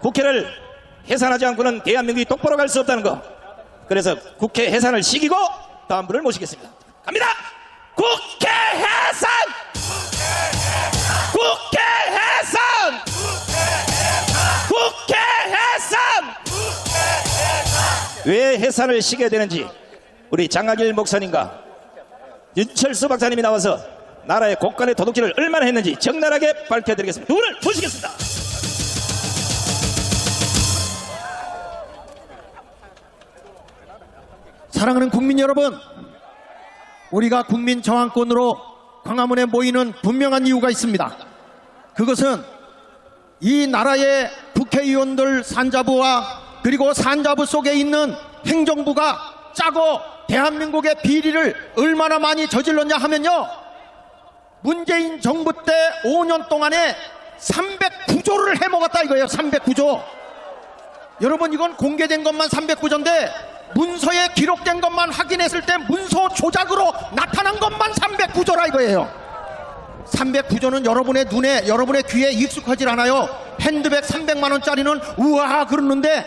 국회를 해산하지 않고는 대한민국이 똑바로 갈 수 없다는 거. 그래서 국회 해산을 시키고 다음 분을 모시겠습니다. 갑니다. 국회 해산! 국회 해산! 국회 해산! 왜 해산을 시켜야 되는지 우리 장학일 목사님과 윤철수 박사님이 나와서 나라의 국간의 도둑질을 얼마나 했는지 적나라하게 밝혀드리겠습니다. 두 분을 모시겠습니다. 사랑하는 국민 여러분, 우리가 국민 저항권으로 광화문에 모이는 분명한 이유가 있습니다. 그것은 이 나라의 국회의원들 산자부와 그리고 산자부 속에 있는 행정부가 짜고 대한민국의 비리를 얼마나 많이 저질렀냐 하면요. 문재인 정부 때 5년 동안에 309조를 해먹었다 이거예요. 309조. 여러분 이건 공개된 것만 309조인데 문서에 기록된 것만 확인했을 때 문서 조작으로 나타난 것만 309조라 이거예요. 309조는 여러분의 눈에 여러분의 귀에 익숙하질 않아요. 핸드백 300만 원짜리는 우와 그러는데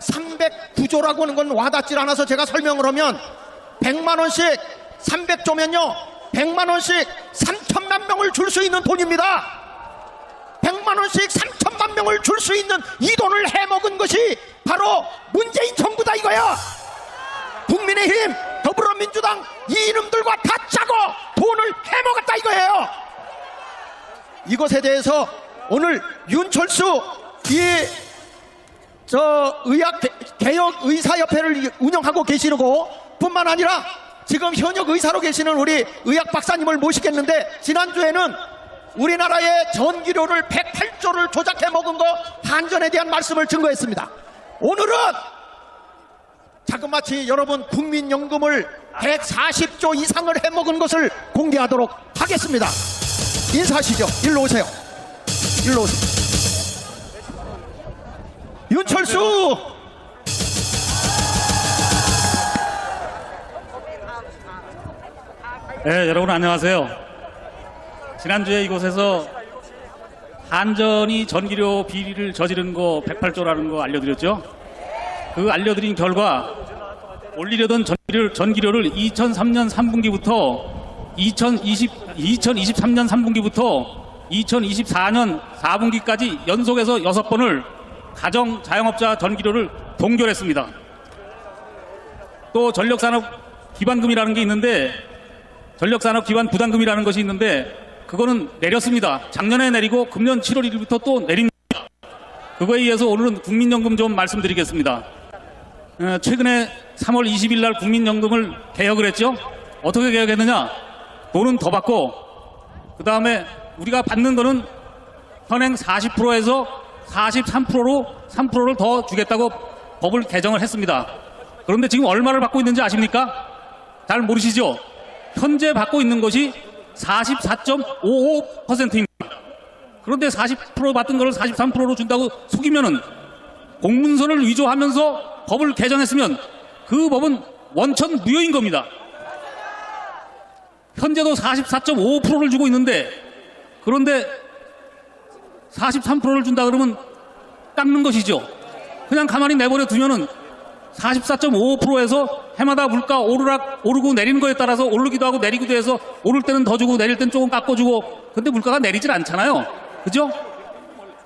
309조라고 하는 건 와닿질 않아서 제가 설명을 하면 100만 원씩 300조면요 100만 원씩 3천만 명을 줄 수 있는 돈입니다. 100만 원씩 3천만 명을 줄 수 있는 이 돈을 해먹은 것이 바로 문재인 정부다 이거야. 국민의힘, 더불어민주당 이놈들과 다 짜고 돈을 해먹었다 이거예요. 이것에 대해서 오늘 윤철수 이 저 의학 개- 개혁 의사협회를 운영하고 계시고 뿐만 아니라 지금 현역 의사로 계시는 우리 의학 박사님을 모시겠는데 지난주에는 우리나라의 전기료를 108조를 조작해 먹은 거 한전에 대한 말씀을 증거했습니다. 오늘은 자그마치 여러분 국민연금을 140조 이상을 해먹은 것을 공개하도록 하겠습니다. 인사하시죠. 일로 오세요. 일로 오세요. 윤철수! 네, 여러분 안녕하세요. 지난주에 이곳에서 한전이 전기료 비리를 저지른 거 108조라는 거 알려드렸죠? 그 알려드린 결과 올리려던 전기료, 전기료를 2003년 3분기부터 2020, 2023년 3분기부터 2024년 4분기까지 연속해서 6번을 가정 자영업자 전기료를 동결했습니다. 또 전력산업 기반금이라는 게 있는데 전력산업 기반 부담금이라는 것이 있는데 그거는 내렸습니다. 작년에 내리고 금년 7월 1일부터 또 내립니다. 그거에 의해서 오늘은 국민연금 좀 말씀드리겠습니다. 어, 최근에 3월 20일 날 국민연금을 개혁을 했죠. 어떻게 개혁했느냐? 돈은 더 받고 그 다음에 우리가 받는 거는 현행 40%에서 43%로 3%를 더 주겠다고 법을 개정을 했습니다. 그런데 지금 얼마를 받고 있는지 아십니까? 잘 모르시죠? 현재 받고 있는 것이 44.55%입니다. 그런데 40% 받던 것을 43%로 준다고 속이면은 공문서를 위조하면서 법을 개정했으면 그 법은 원천 무효인 겁니다. 현재도 44.55%를 주고 있는데 그런데 43%를 준다 그러면 깎는 것이죠. 그냥 가만히 내버려 두면은 44.55%에서 해마다 물가 오르락 오르고 내리는 거에 따라서 오르기도 하고 내리기도 해서 오를 때는 더 주고 내릴 때는 조금 깎아주고 근데 물가가 내리질 않잖아요. 그죠?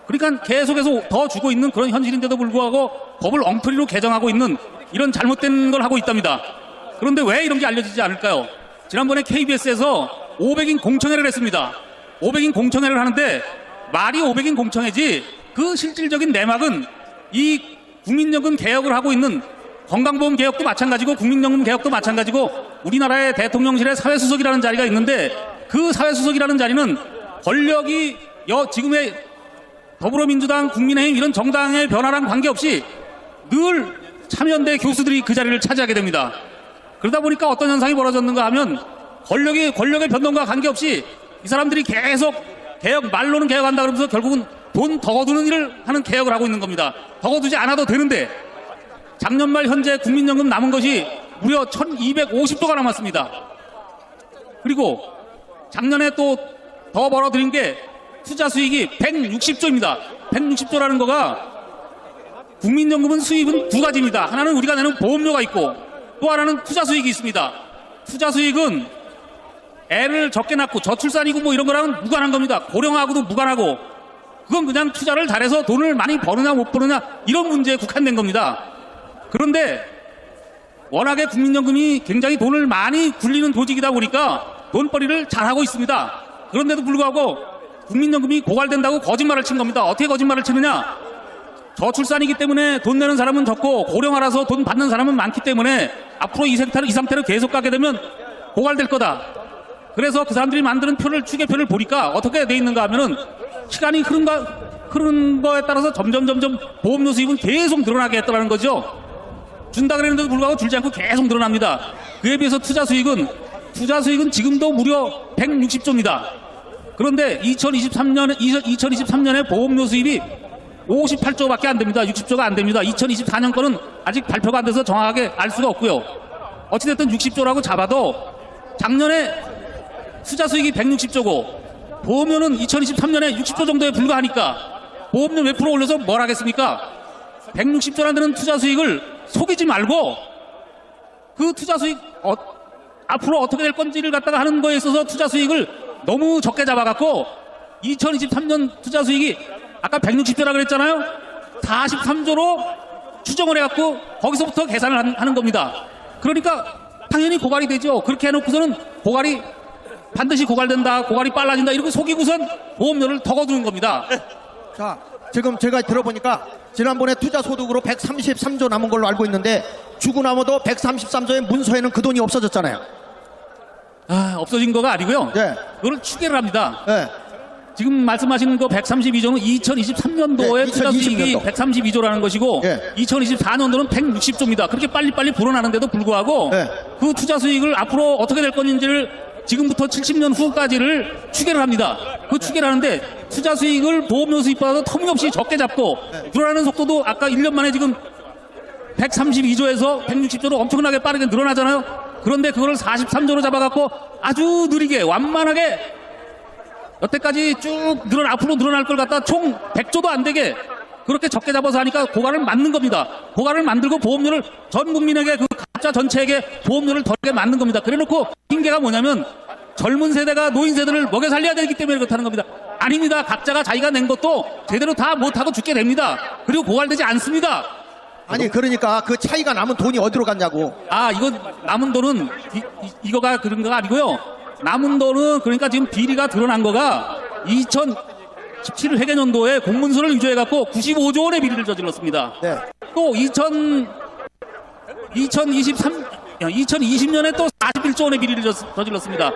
그러니까 계속해서 더 주고 있는 그런 현실인데도 불구하고 법을 엉터리로 개정하고 있는 이런 잘못된 걸 하고 있답니다. 그런데 왜 이런 게 알려지지 않을까요? 지난번에 KBS에서 500인 공청회를 했습니다. 500인 공청회를 하는데 말이 500인 공청회지 그 실질적인 내막은 이 국민연금 개혁을 하고 있는 건강보험 개혁도 마찬가지고 국민연금 개혁도 마찬가지고 우리나라의 대통령실의 사회수석이라는 자리가 있는데 그 사회수석이라는 자리는 권력이 여 지금의 더불어민주당, 국민의힘 이런 정당의 변화랑 관계없이 늘 참여연대 교수들이 그 자리를 차지하게 됩니다. 그러다 보니까 어떤 현상이 벌어졌는가 하면 권력이 권력의 변동과 관계없이 이 사람들이 계속 개혁 말로는 개혁한다 그러면서 결국은 돈 더 거두는 일을 하는 개혁을 하고 있는 겁니다. 더 거두지 않아도 되는데 작년 말 현재 국민연금 남은 것이 무려 1250조가 남았습니다. 그리고 작년에 또 더 벌어들인 게 투자 수익이 160조입니다. 160조라는 거가 국민연금은 수입은 두 가지입니다. 하나는 우리가 내는 보험료가 있고 또 하나는 투자 수익이 있습니다. 투자 수익은 애를 적게 낳고 저출산이고 뭐 이런 거랑은 무관한 겁니다. 고령하고도 무관하고 그건 그냥 투자를 잘해서 돈을 많이 버느냐 못 버느냐 이런 문제에 국한된 겁니다. 그런데 워낙에 국민연금이 굉장히 돈을 많이 굴리는 조직이다 보니까 돈벌이를 잘하고 있습니다. 그런데도 불구하고 국민연금이 고갈된다고 거짓말을 친 겁니다. 어떻게 거짓말을 치느냐? 저출산이기 때문에 돈 내는 사람은 적고 고령화라서 돈 받는 사람은 많기 때문에 앞으로 이 상태로, 이 상태로 계속 가게 되면 고갈될 거다. 그래서 그 사람들이 만드는 표를 추계표를 보니까 어떻게 돼 있는가 하면은 시간이 흐른가 흐르는 거에 따라서 점점 점점 보험료 수입은 계속 늘어나게 했다는 거죠. 준다 그랬는데도 불구하고 줄지 않고 계속 늘어납니다. 그에 비해서 투자 수익은 투자 수익은 지금도 무려 160조입니다. 그런데 2023년 2023년에 보험료 수입이 58조밖에 안 됩니다. 60조가 안 됩니다. 2024년 거는 아직 발표가 안 돼서 정확하게 알 수가 없고요. 어찌됐든 60조라고 잡아도 작년에 투자 수익이 160조고 보험료는 2023년에 60조 정도에 불과하니까 보험료 몇 프로 올려서 뭘 하겠습니까? 160조라는 데는 투자 수익을 속이지 말고 그 투자 수익 어, 앞으로 어떻게 될 건지를 갖다가 하는 거에 있어서 투자 수익을 너무 적게 잡아갖고 2023년 투자 수익이 아까 160조라 그랬잖아요. 43조로 추정을 해갖고 거기서부터 계산을 한- 하는 겁니다. 그러니까 당연히 고갈이 되죠. 그렇게 해놓고서는 고갈이 반드시 고갈된다, 고갈이 빨라진다 이렇게 속이고선 보험료를 더 거두는 겁니다. 자, 지금 제가 들어보니까 지난번에 투자 소득으로 133조 남은 걸로 알고 있는데 주고 나머도 133조의 문서에는 그 돈이 없어졌잖아요. 아, 없어진 거가 아니고요. 예. 그걸 추계를 합니다. 예. 지금 말씀하시는 거 132조는 2023년도에 네, 투자 수익이 2020년도. 132조라는 것이고 예. 2024년도는 160조입니다. 그렇게 빨리빨리 불어나는데도 불구하고 예. 그 투자 수익을 앞으로 어떻게 될 건지를 지금부터 70년 후까지를 추계를 합니다. 그 추계를 하는데 투자 수익을 보험료 수익보다도 터무니없이 적게 잡고 네. 늘어나는 속도도 아까 1년 만에 지금 132조에서 160조로 엄청나게 빠르게 늘어나잖아요. 그런데 그거를 43조로 잡아갖고 아주 느리게 완만하게 여태까지 쭉 늘어 앞으로 늘어날 걸 갖다 총 100조도 안 되게 그렇게 적게 잡아서 하니까 고갈을 만든 겁니다. 고갈을 만들고 보험료를 전 국민에게 그 가짜 전체에게 보험료를 덜게 만든 겁니다. 그래놓고 핑계가 뭐냐면 젊은 세대가 노인 세대를 먹여 살려야 되기 때문에 그렇다는 겁니다. 아닙니다. 각자가 자기가 낸 것도 제대로 다 못하고 죽게 됩니다. 그리고 고갈되지 않습니다. 아니 그러니까 그 차이가 남은 돈이 어디로 갔냐고. 아, 이거 남은 돈은 이, 거가 그런 거가 아니고요. 남은 돈은 그러니까 지금 비리가 드러난 거가 2017 회계년도에 공문서를 위조해 갖고 95조 원의 비리를 저질렀습니다. 네. 또 2000, 2023, 2020년에 또 41조 원의 비리를 저- 저질렀습니다.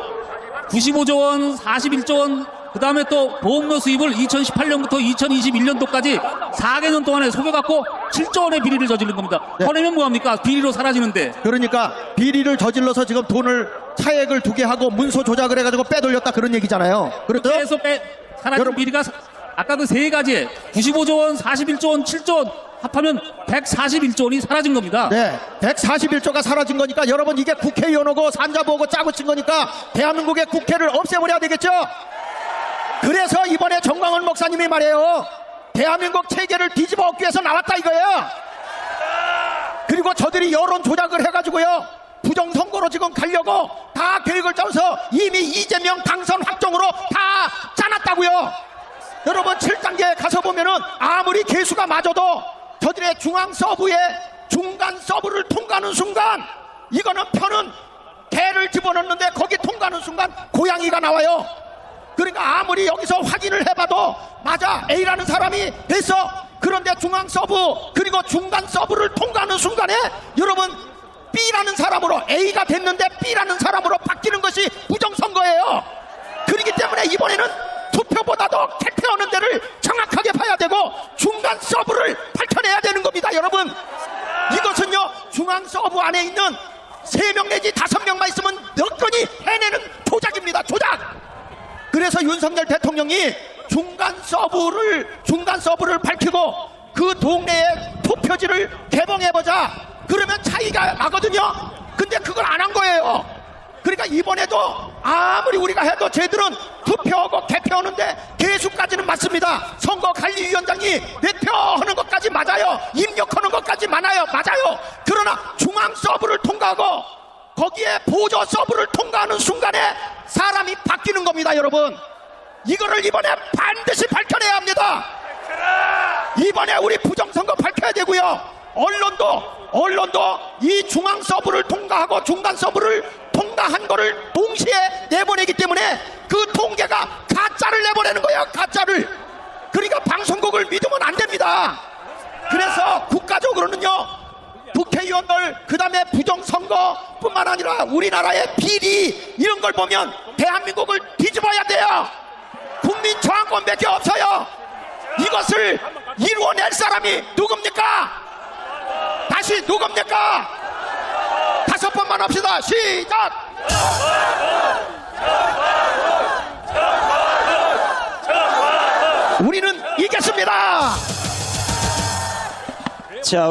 95조 원, 41조 원, 그 다음에 또 보험료 수입을 2018년부터 2021년도까지 4개년 동안에 속여갖고 7조 원의 비리를 저지른 겁니다. 네. 꺼내면 뭐합니까? 비리로 사라지는데. 그러니까 비리를 저질러서 지금 돈을 차액을 두 개 하고 문서 조작을 해가지고 빼돌렸다 그런 얘기잖아요. 그렇죠? 계속 빼 사라진 여러분- 비리가 사- 아까 그 세 가지에 95조 원, 41조 원, 7조 원 합하면 141조 원이 사라진 겁니다. 네, 141조가 사라진 거니까 여러분 이게 국회의원하고 산자보고 짜고 친 거니까 대한민국의 국회를 없애버려야 되겠죠? 그래서 이번에 정광훈 목사님이 말해요. 대한민국 체계를 뒤집어 엎기 위해서 나왔다 이거예요. 그리고 저들이 여론 조작을 해가지고요. 부정선거로 지금 가려고 다 계획을 짜서 이미 이재명 당선 확정으로 다 짜놨다고요. 여러분 7단계에 가서 보면은 아무리 개수가 맞아도 저들의 중앙 서브에 중간 서브를 통과하는 순간 이거는 표는 개를 집어넣는데 거기 통과하는 순간 고양이가 나와요. 그러니까 아무리 여기서 확인을 해봐도 맞아 A라는 사람이 됐어. 그런데 중앙 서브 그리고 중간 서브를 통과하는 순간에 여러분 B라는 사람으로 A가 됐는데 B라는 사람으로 바뀌는 것이 부정선거예요. 그렇기 때문에 이번에는 투표보다도 개표하는 데를 정확하게 되고 중간 서브를 밝혀내야 되는 겁니다, 여러분. 이것은요 중앙 서브 안에 있는 세 명 내지 다섯 명만 있으면 여건이 해내는 조작입니다, 조작. 그래서 윤석열 대통령이 중간 서브를 중간 서브를 밝히고 그 동네에 투표지를 개봉해보자. 그러면 차이가 나거든요. 근데 그걸 안 한 거예요. 그러니까 이번에도 아무리 우리가 해도 쟤들은 투표하고 개표하는데 개수까지는 맞습니다. 선거 관리위원장이 대표하는 것까지 맞아요. 입력하는 것까지 많아요. 맞아요. 그러나 중앙 서브를 통과하고 거기에 보조 서브를 통과하는 순간에 사람이 바뀌는 겁니다, 여러분. 이거를 이번에 반드시 밝혀내야 합니다. 이번에 우리 부정선거 밝혀야 되고요. 언론도 언론도 이 중앙 서브를 통과하고 중간 서브를 통과한 거를 동시에 내보내기 때문에 그 통계가 가짜를 내보내는 거예요. 가짜를. 그러니까 방송국을 믿으면 안 됩니다. 그래서 국가적으로는요. 국회의원들 그 다음에 부정선거뿐만 아니라 우리나라의 비리 이런 걸 보면 대한민국을 뒤집어야 돼요. 국민 저항권밖에 없어요. 이것을 이루어낼 사람이 누굽니까? 다시 누굽니까? 다섯 번만 합시다. 시작. 우리는 이겼습니다. 자